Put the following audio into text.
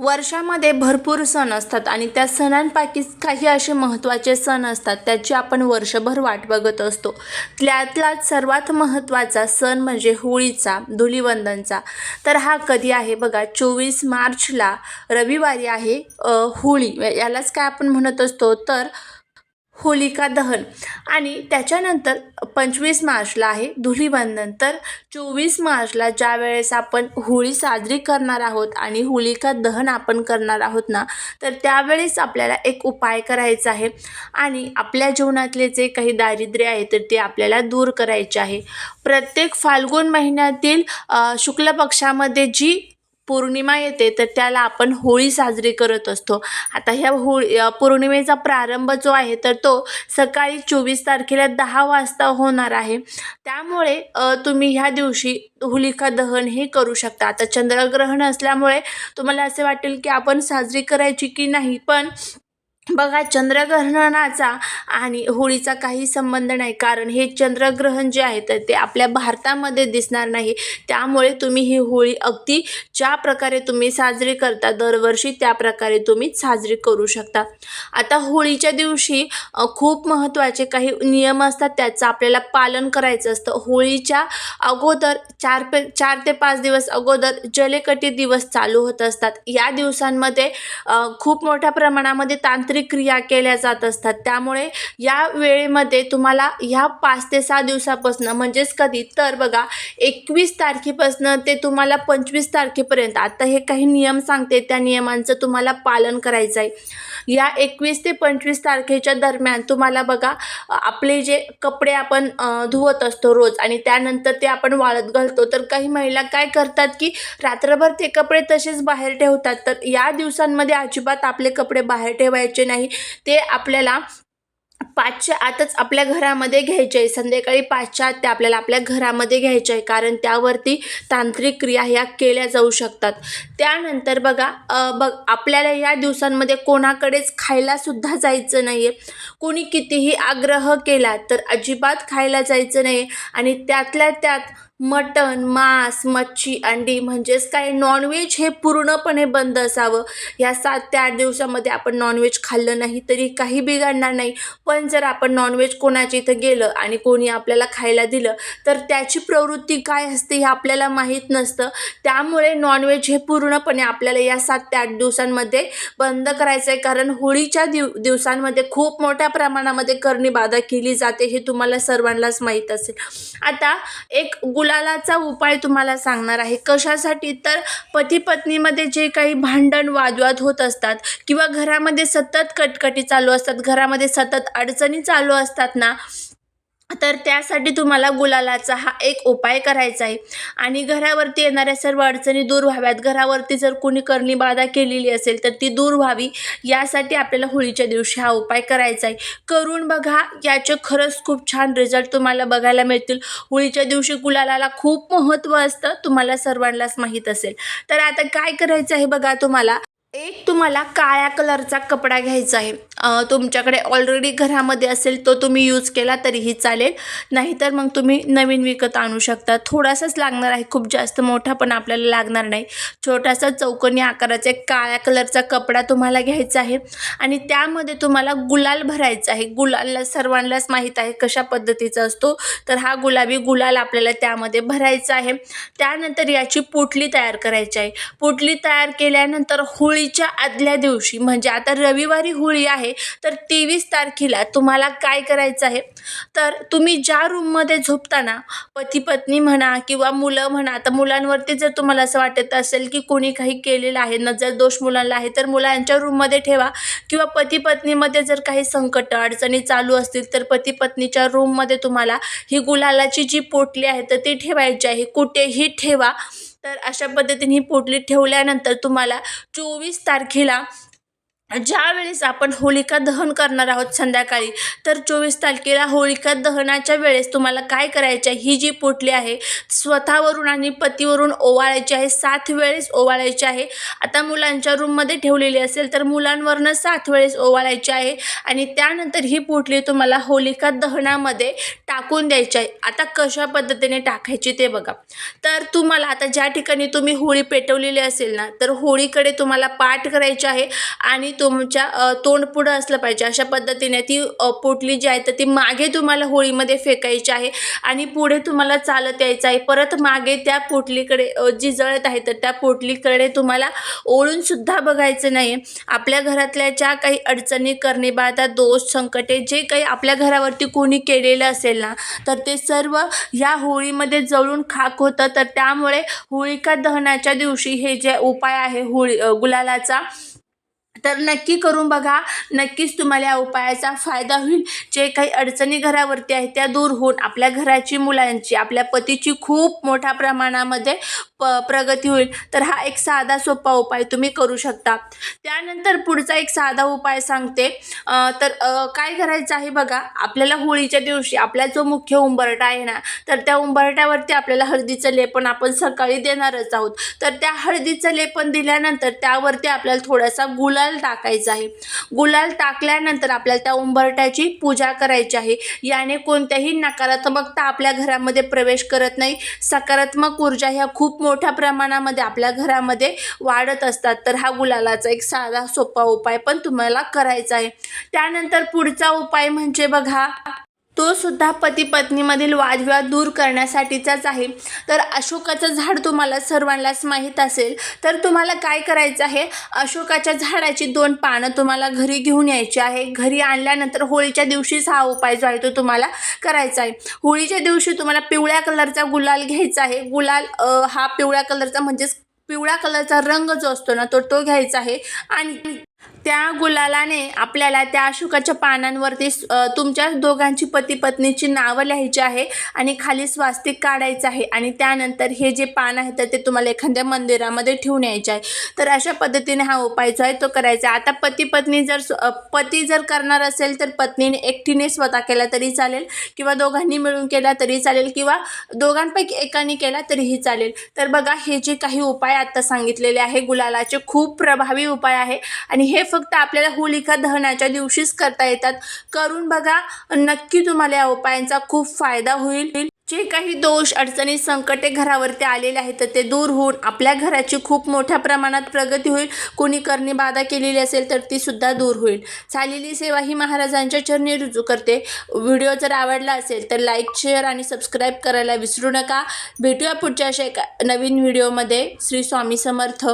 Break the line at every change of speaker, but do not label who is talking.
वर्षामध्ये भरपूर सण असतात आणि त्या सणांपैकीच काही असे महत्त्वाचे सण असतात त्याची आपण वर्षभर वाट बघत असतो. त्यातलाच सर्वात महत्त्वाचा सण म्हणजे होळीचा धुलिवंदनचा. तर हा कधी आहे बघा चोवीस मार्चला रविवारी आहे होळी. यालाच काय आपण म्हणत असतो? तर होलिका दहन. आणि त्याच्यानंतर पंचवीस मार्चला आहे धुलीवंदन. तर चोवीस मार्चला ज्या वेळेस आपण होळी साजरी करणार आहोत आणि होलिका दहन आपण करणार आहोत ना तर त्यावेळेस आपल्याला एक उपाय करायचा आहे. आणि आपल्या जीवनातले जे काही दारिद्र्य आहे तर ते आपल्याला दूर करायचे आहे. प्रत्येक फाल्गुन महिन्यातील शुक्ल पक्षामध्ये जी पौर्णिमा येते तर त्याला आपण होळी साजरी करत असतो. आता ह्या होळी पौर्णिमेचा प्रारंभ जो आहे तर तो सकाळी चोवीस तारखेला दहा वाजता होणार आहे. त्यामुळे तुम्ही ह्या दिवशी होलिका दहन हे करू शकता. आता चंद्रग्रहण असल्यामुळे तुम्हाला असे वाटेल की आपण साजरी करायची की नाही पण बघा चंद्रग्रहणाचा आणि होळीचा काही संबंध नाही. कारण हे चंद्रग्रहण जे आहे तर ते आपल्या भारतामध्ये दिसणार नाही. त्यामुळे तुम्ही ही होळी अगदी ज्या प्रकारे तुम्ही साजरी करता दरवर्षी त्या प्रकारे तुम्ही साजरी करू शकता. आता होळीच्या दिवशी खूप महत्त्वाचे काही नियम असतात त्याचं आपल्याला पालन करायचं असतं. होळीच्या अगोदर चार पे चार ते पाच दिवस अगोदर जलेकटी दिवस चालू होत असतात. या दिवसांमध्ये खूप मोठ्या प्रमाणामध्ये तांत्रिक क्रिया केल्या जात असतात. त्यामुळे या वेळेमध्ये तुम्हाला ह्या पाच ते सहा दिवसापासून म्हणजेच कधी तर बघा एकवीस तारखेपासून ते तुम्हाला पंचवीस तारखेपर्यंत आता हे काही नियम सांगते त्या नियमांचं तुम्हाला पालन करायचं आहे या एकवीस ते पंचवीस तारखेच्या दरम्यान तुम्हाला बघा आपले जे कपडे आपण धुवत असतो रोज आणि त्यानंतर ते आपण वाळत घालतो तर काही महिला काय करतात की रात्रभर ते कपडे तसेच बाहेर ठेवतात. तर या दिवसांमध्ये अजिबात आपले कपडे बाहेर ठेवायचे नाही. ते आपल्याला पाचच्या आतच आपल्या घरामध्ये घ्यायचे आहे संध्याकाळी पाचच्या आत त्या आपल्याला आपल्या घरामध्ये घ्यायचे आहे कारण त्यावरती तांत्रिक क्रिया ह्या केल्या जाऊ शकतात. त्यानंतर बघा बघ आपल्याला या दिवसांमध्ये कोणाकडेच खायलासुद्धा जायचं नाही आहे कोणी कितीही आग्रह केला तर अजिबात खायला जायचं नाही आणि त्यातल्या त्यात मटण मांस मच्छी अंडी म्हणजेच काय? नॉनव्हेज हे पूर्णपणे बंद असावं. ह्या सात ते आठ दिवसामध्ये आपण नॉनव्हेज खाल्लं नाही तरी काही बिघडणार नाही. पण जर आपण नॉनव्हेज कोणाच्या इथं गेलं आणि कोणी आपल्याला खायला दिलं तर त्याची प्रवृत्ती काय असते हे आपल्याला माहीत नसतं. त्यामुळे नॉनव्हेज हे पूर्णपणे आपल्याला या सात ते आठ दिवसांमध्ये बंद करायचं आहे कारण होळीच्या दिव दिवसांमध्ये खूप मोठ्या प्रमाणामध्ये करणी बाधा केली जाते हे तुम्हाला सर्वांनाच माहीत असेल. आता एक गुलालाचा उपाय तुम्हाला सांगणार आहे. कशासाठी? तर पती पत्नीमध्ये जे काही भांडण वादवाद होत असतात किंवा घरामध्ये सतत कटकटी चालू असतात घरामध्ये सतत अडचण अडचणी चालू असतात ना तर त्यासाठी तुम्हाला गुलालाचा हा एक उपाय करायचा आहे. आणि घरावरती येणाऱ्या सर्व अडचणी दूर व्हाव्यात. घरावरती जर कोणी करणी बाधा केलेली असेल तर ती दूर व्हावी. यासाठी आपल्याला होळीच्या दिवशी हा उपाय करायचा आहे. करून बघा याचे खरंच खूप छान रिझल्ट तुम्हाला बघायला मिळतील. होळीच्या दिवशी गुलालाला खूप महत्त्व असतं तुम्हाला सर्वांनाच माहीत असेल. तर आता काय करायचं आहे बघा तुम्हाला? एक तुम्हाला काळ्या कलरचा कपडा घ्यायचा आहे. तुमच्याकडे ऑलरेडी घरामध्ये असेल तो तुम्ही यूज केला तरीही चालेल. नाहीतर मग तुम्ही नवीन विकत आणू शकता. थोडासाच लागणार आहे. खूप जास्त मोठा पण आपल्याला लागणार नाही. छोटासा चौकोनी आकाराचा एक काळ्या कलरचा कपडा तुम्हाला घ्यायचा आहे. आणि त्यामध्ये तुम्हाला गुलाल भरायचा आहे. गुलालला सर्वांनाच माहीत आहे कशा पद्धतीचा असतो. तर हा गुलाबी गुलाल आपल्याला त्यामध्ये भरायचा आहे. त्यानंतर याची पोटली तयार करायची आहे. पोटली तयार केल्यानंतर होळीच्या आदल्या दिवशी म्हणजे आता रविवारी होळी आहे तर तेवीस तारखेला तुम्हाला काय करायचं आहे? तर तुम्ही ज्या रूममध्ये झोपताना पती पत्नी म्हणा किंवा मुलं म्हणा आता मुलांवरती जर तुम्हाला असं वाटत असेल की कोणी काही केलेलं आहे नजर दोष मुलांना आहे तर मुलांच्या रूममध्ये ठेवा. किंवा पती पत्नीमध्ये जर काही संकट अडचणी चालू असतील तर पती पत्नीच्या रूममध्ये तुम्हाला ही गुलालाची जी पोटली आहे तर ती ठेवायची आहे. कुठेही ठेवा. तर अशा पद्धतीने ही पोटली ठेवल्यानंतर तुम्हाला चोवीस तारखेला ज्यावेळेस आपण होलिका दहन करणार आहोत संध्याकाळी तर चोवीस तारखेला होलिका दहनाच्या वेळेस तुम्हाला काय करायचं आहे ही जी पोटली आहे स्वतःवरून आणि पतीवरून ओवाळायची आहे. सात वेळेस ओवाळायची आहे. आता मुलांच्या रूममध्ये ठेवलेली असेल तर मुलांवरनं सात वेळेस ओवाळायची आहे आणि त्यानंतर ही पोटली तुम्हाला होलिका दहनामध्ये टाकून द्यायची आहे. आता कशा पद्धतीने टाकायची ते बघा. तर तुम्हाला आता ज्या ठिकाणी तुम्ही होळी पेटवलेली असेल ना तर होळीकडे तुम्हाला पाठ करायची आहे आणि तुमच्या तोंड पुढं असलं पाहिजे. अशा पद्धतीने ती पोटली जी आहे तर ती मागे तुम्हाला होळीमध्ये फेकायची आहे आणि पुढे तुम्हाला चालत यायचं आहे. परत मागे त्या पोटलीकडे जी जळत आहे तर त्या पोटलीकडे तुम्हाला ओळून सुद्धा बघायचं नाही आपल्या घरातल्या ज्या काही अडचणी करणे बाधा दोष संकटे जे काही आपल्या घरावरती कोणी केलेलं असेल ना तर ते सर्व ह्या होळीमध्ये जळून खाक होतं. तर त्यामुळे होळिका दहनाच्या दिवशी हे जे उपाय आहे होळी गुलालाचा तर नक्की करून बघा. नक्कीच तुम्हाला या उपायाचा फायदा होईल. जे काही अडचणी घरावरती आहेत त्या दूर होऊन आपल्या घराची मुलांची आपल्या पतीची खूप मोठ्या प्रमाणामध्ये प प्रगती होईल. तर हा एक साधा सोपा उपाय तुम्ही करू शकता. त्यानंतर पुढचा एक साधा उपाय सांगते. तर काय करायचं आहे बघा. आपल्याला होळीच्या दिवशी आपला जो मुख्य उंबरटा आहे ना तर त्या उंबरट्यावरती आपल्याला हळदीचं लेपन आपण सकाळी देणारच आहोत. तर त्या हळदीचं लेपन दिल्यानंतर त्यावरती आपल्याला थोडासा गुलाल गुलाल टाकायचा आहे. गुलाल टाकल्यानंतर आपल्याला त्या उंबरट्याची पूजा करायची आहे. याने कोणत्याही नकारात्मकता आपल्या घरामध्ये प्रवेश करत नाही. सकारात्मक ऊर्जा ह्या खूप मोठ्या प्रमाणामध्ये आपल्या घरामध्ये वाढत असतात. तर हा गुलालाचा एक साधा सोपा उपाय पण तुम्हाला करायचा आहे. त्यानंतर पुढचा उपाय म्हणजे बघा तो सुद्धा पती पत्नीमधील वादविवाद दूर करण्यासाठीचाच आहे. तर अशोकाचं झाड तुम्हाला सर्वांनाच माहीत असेल. तर तुम्हाला काय करायचं आहे? अशोकाच्या झाडाची दोन पानं तुम्हाला घरी घेऊन यायची आहे. घरी आणल्यानंतर होळीच्या दिवशीच हा उपाय जो आहे तो तुम्हाला करायचा आहे. होळीच्या दिवशी तुम्हाला पिवळ्या कलरचा गुलाल घ्यायचा आहे. गुलाल हा पिवळ्या कलरचा म्हणजेच पिवळ्या कलरचा रंग जो असतो ना तो तो घ्यायचा आहे. आणि त्या गुलालाने आपल्याला त्या अशोकाच्या पानांवरती तुमच्या दोघांची पती पत्नीची नावं लिहायची आहे आणि खाली स्वास्तिक काढायचं आहे आणि त्यानंतर हे जे पान आहे तर ते तुम्हाला एखाद्या मंदिरामध्ये ठेवून यायचे आहे तर अशा पद्धतीने हा उपाय जो आहे तो करायचा आहे. आता पती पत्नी जर पती जर करणार असेल तर पत्नीने एकटीने स्वतः केला तरी चालेल किंवा दोघांनी मिळून केला तरी चालेल किंवा दोघांपैकी एकाने केला तरीही चालेल तर बघा हे जे काही उपाय आत्ता सांगितलेले आहे गुलालाचे खूप प्रभावी उपाय आहे आणि हे फक्त आपल्याला होलिका दहनाच्या दिवशीच करता येतात. करून बघा नक्की तुम्हाला या उपायांचा खूप फायदा होईल. जे काही दोष अडचणी संकटे घरावरती आलेले आहेत तर ते दूर होऊन आपल्या घराची खूप मोठ्या प्रमाणात प्रगती होईल. कोणी करणी बाधा केलेली असेल तर ती सुद्धा दूर होईल. झालेली सेवा ही महाराजांच्या चरणी रुजू करते. व्हिडिओ जर आवडला असेल तर लाईक शेअर आणि सबस्क्राईब करायला विसरू नका. भेटूया पुढच्या अशा एका नवीन व्हिडिओमध्ये. श्री स्वामी समर्थ.